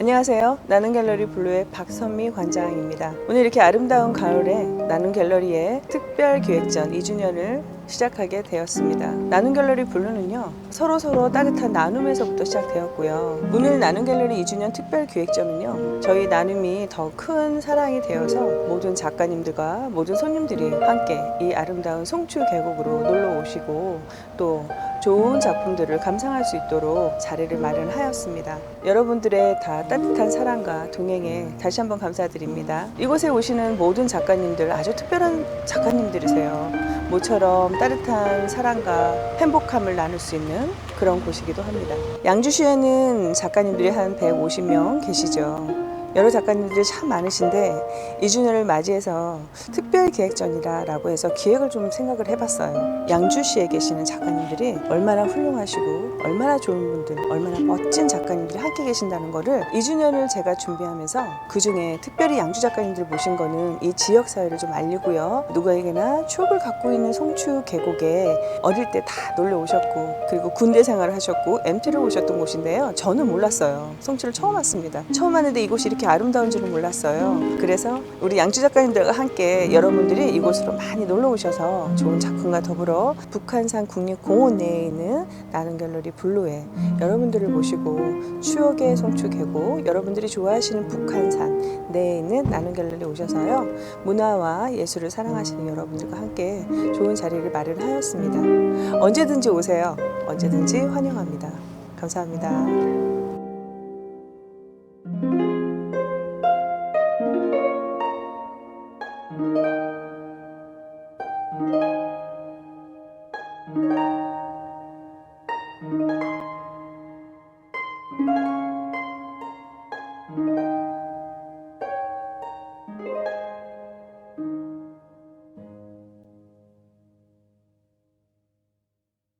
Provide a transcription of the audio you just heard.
안녕하세요. 나는 갤러리 블루의 박선미 관장입니다. 오늘 이렇게 아름다운 가을에 나는 갤러리의 특별 기획전 2주년을 시작하게 되었습니다. 나는 갤러리 블루는요, 서로 서로 따뜻한 나눔에서부터 시작되었고요. 오늘 나는 갤러리 2주년 특별 기획전은요, 저희 나눔이 더 큰 사랑이 되어서 모든 작가님들과 모든 손님들이 함께 이 아름다운 송추 계곡으로 놀러 오시고 또 좋은 작품들을 감상할 수 있도록 자리를 마련하였습니다. 여러분들의 다 따뜻한 사랑과 동행에 다시 한번 감사드립니다. 이곳에 오시는 모든 작가님들 아주 특별한 작가님들이세요. 모처럼 따뜻한 사랑과 행복함을 나눌 수 있는 그런 곳이기도 합니다. 양주시에는 작가님들이 한 150명 계시죠. 여러 작가님들이 참 많으신데 2주년을 맞이해서 특별 기획전이라고 해서 기획을 좀 생각을 해봤어요. 양주시에 계시는 작가님들이 얼마나 훌륭하시고 얼마나 좋은 분들, 얼마나 멋진 작가님들이 함께 계신다는 거를 2주년을 제가 준비하면서 그 중에 특별히 양주 작가님들 모신 거는 이 지역 사회를 좀 알리고요. 누구에게나 추억을 갖고 있는 송추 계곡에 어릴 때 다 놀러 오셨고 그리고 군대 생활을 하셨고 MT를 오셨던 곳인데요. 저는 몰랐어요. 송추를 처음 왔습니다. 처음 왔는데 이곳이 이렇게 아름다운 줄은 몰랐어요. 그래서 우리 양주 작가님들과 함께 여러분들이 이곳으로 많이 놀러 오셔서 좋은 작품과 더불어 북한산 국립공원 내에 있는 나는 갤러리 블루에 여러분들을 모시고 추억의 송추 계곡 여러분들이 좋아하시는 북한산 내에 있는 나는 갤러리 오셔서요 문화와 예술을 사랑하시는 여러분들과 함께 좋은 자리를 마련하였습니다. 언제든지 오세요. 언제든지 환영합니다. 감사합니다.